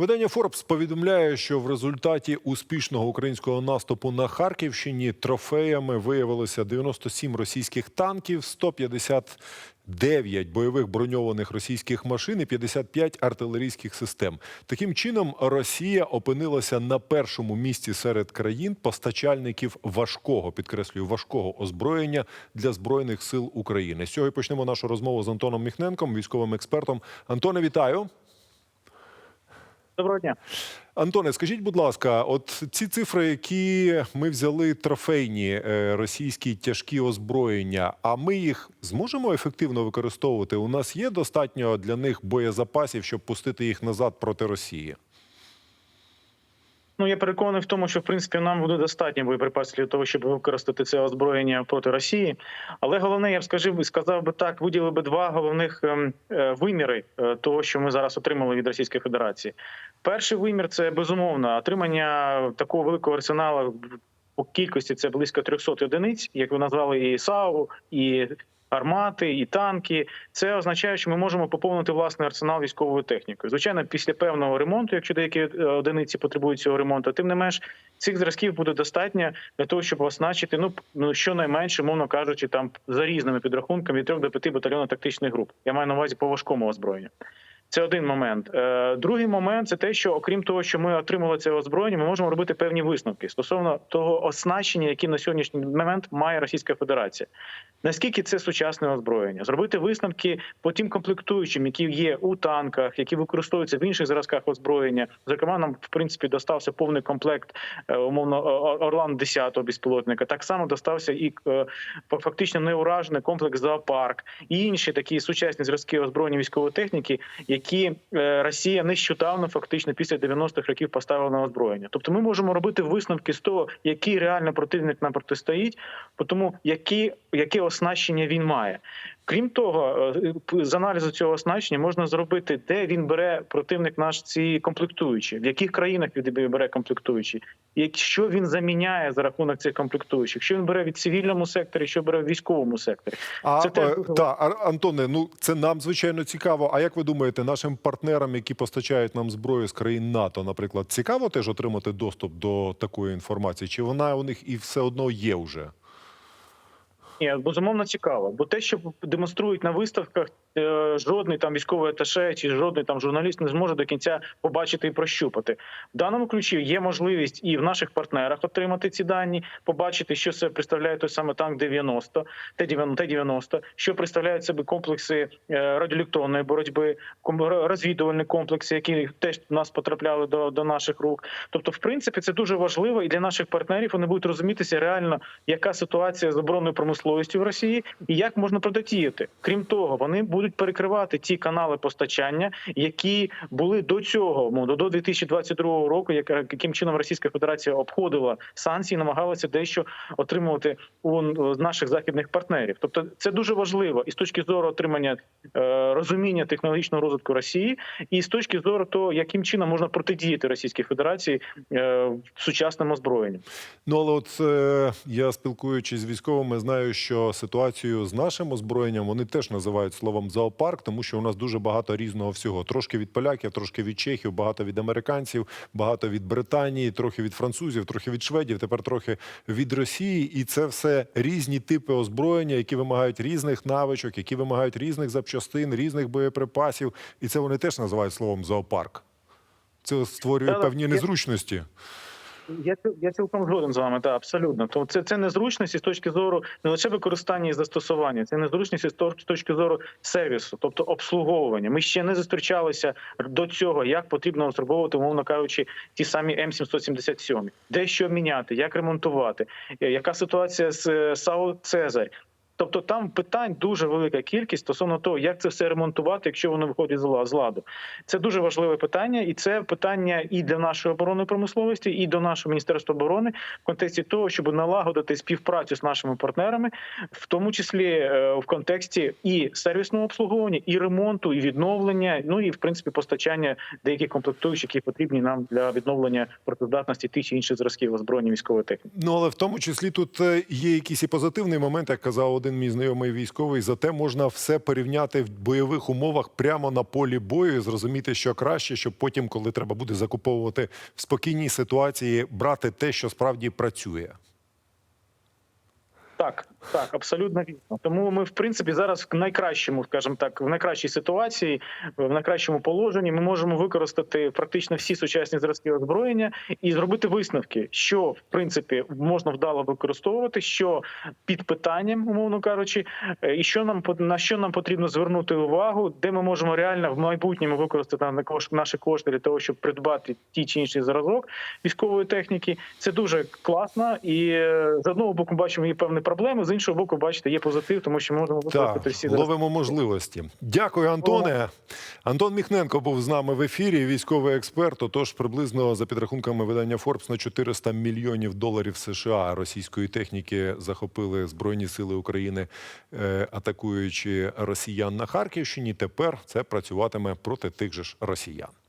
Видання Forbes повідомляє, що в результаті успішного українського наступу на Харківщині трофеями виявилося 97 російських танків, 159 бойових броньованих російських машин і 55 артилерійських систем. Таким чином, Росія опинилася на першому місці серед країн постачальників важкого, підкреслюю, важкого озброєння для збройних сил України. З почнемо нашу розмову з Антоном Міхненком, військовим експертом. Антоне, вітаю. Доброго дня. Антоне, скажіть, будь ласка, от ці цифри, які ми взяли трофейні е, російські тяжкі озброєння, а ми їх зможемо ефективно використовувати? У нас є достатньо для них боєзапасів, щоб пустити їх назад проти Росії? Ну я переконаний в тому, що в принципі нам буде достатньо боєприпасів для того, щоб використати це озброєння проти Росії. Але головне, я б скажив, сказав би так, виділив би два головних ем, е, виміри е, того, що ми зараз отримали від Російської Федерації. Перший вимір це безумовно отримання такого великого арсеналу по кількості це близько 300 одиниць, як ви назвали, і САУ, і армати, і танки. Це означає, що ми можемо поповнити власний арсенал військовою технікою. Звичайно, після певного ремонту, якщо деякі одиниці потребують цього ремонту, тим не менш цих зразків буде достатньо для того, щоб оснащити ну ну щонайменше, мовно кажучи, там за різними підрахунками 3 до 5 батальйонів тактичних груп. Я маю на увазі по важкому озброєнню. Це один момент. Е, Другий момент це те, що окрім того, що ми отримали це озброєння, ми можемо робити певні висновки стосовно того оснащення, яке на сьогоднішній момент має Російська Федерація. Наскільки це сучасне озброєння? Зробити висновки по тим комплектуючим, які є у танках, які використовуються в інших зразках озброєння. Зокрема, нам в принципі достався повний комплект е, умовно Орлан 10-го безпілотника. Так само достався і е, фактично неуражений комплекс зоопарк і інші такі сучасні зразки озброєння військової техніки, які е, Росія нещодавно, фактично після 90-х років поставила на озброєння. Тобто, ми можемо робити висновки з того, який реально противник нам протистоїть, тому які, яке оснащення він має. Крім того, е, з аналізу цього оснащення можна зробити, де він бере противник наш ці комплектуючі, в яких країнах він бере комплектуючі, і що він заміняє за рахунок цих комплектуючих, що він бере від цивільному секторі, що бере в військовому секторі. А Це теж е, та Антоне, ну це нам звичайно цікаво. А як ви думаєте, нашим партнерам, які постачають нам зброю з країн НАТО, наприклад, цікаво теж отримати доступ до такої інформації? Чи вона у них і все одно є вже? Ні, безумовно цікаво, бо те, що демонструють на виставках, е, жодний там військовий аташе чи жодний там журналіст не зможе до кінця побачити і прощупати. В даному ключі є можливість і в наших партнерах отримати ці дані, побачити, що це представляє той саме танк 90, Т-90, Т-90, що представляють себе комплекси е, радіоелектронної боротьби, розвідувальні комплекси, які теж в нас потрапляли до, до наших рук. Тобто, в принципі, це дуже важливо і для наших партнерів вони будуть розумітися реально, яка ситуація з оборонною промисловістю в Росії і як можна протидіяти. Крім того, вони будуть перекривати ті канали постачання, які були до цього, мов, до 2022 року, яким чином Російська Федерація обходила санкції, намагалася дещо отримувати у наших західних партнерів. Тобто, це дуже важливо і з точки зору отримання е, розуміння технологічного розвитку Росії, і з точки зору того, яким чином можна протидіяти Російській Федерації е, сучасним озброєнням. Ну але от е, я спілкуючись з військовими, знаю, що ситуацію з нашим озброєнням вони теж називають словом зоопарк, тому що у нас дуже багато різного всього. Трошки від поляків, трошки від чехів, багато від американців, багато від Британії, трохи від французів, трохи від шведів, тепер трохи від Росії. І це все різні типи озброєння, які вимагають різних навичок, які вимагають різних запчастин, різних боєприпасів. І це вони теж називають словом зоопарк. Це створює певні незручності. Я я цілком згоден з вами, так, абсолютно. То це, це незручності з точки зору не лише використання і застосування, це незручності з точки зору сервісу, тобто обслуговування. Ми ще не зустрічалися до цього, як потрібно обслуговувати, умовно кажучи, ті самі М777. Де що міняти, як ремонтувати, е, яка ситуація з САО Цезарь. Тобто там питань дуже велика кількість стосовно того, як це все ремонтувати, якщо воно виходить з ла- з ладу. Це дуже важливе питання, і це питання і для нашої оборонної промисловості, і до нашого міністерства оборони в контексті того, щоб налагодити співпрацю з нашими партнерами, в тому числі е, в контексті і сервісного обслуговування, і ремонту, і відновлення, ну і в принципі постачання деяких комплектуючих, які потрібні нам для відновлення працездатності тих чи інших зразків озброєння військової техніки. Ну але в тому числі тут е, є якийсь і позитивний момент, як казав один мій знайомий військовий. Зате можна все порівняти в бойових умовах прямо на полі бою, і зрозуміти, що краще, щоб потім, коли треба буде закуповувати в спокійній ситуації, брати те, що справді працює. Так, так, абсолютно вірно. Тому ми, в принципі, зараз в найкращому, скажімо так, в найкращій ситуації, в найкращому положенні ми можемо використати практично всі сучасні зразки озброєння і зробити висновки, що в принципі можна вдало використовувати, що під питанням, умовно кажучи, е, і що нам на що нам потрібно звернути увагу, де ми можемо реально в майбутньому використати наші кошти для того, щоб придбати ті чи інший зразок військової техніки. Це дуже класно, і е, з одного боку бачимо є певні проблеми, з іншого боку, бачите, є позитив, тому що ми можемо використати всі зразки. ловимо можливості. Дякую, Антоне. Антон Міхненко був з нами в ефірі. Військовий експерт. Отож, приблизно за підрахунками видання Forbes на 400 мільйонів доларів США російської техніки захопили збройні сили України, е, атакуючи росіян на Харківщині. Тепер це працюватиме проти тих же ж росіян.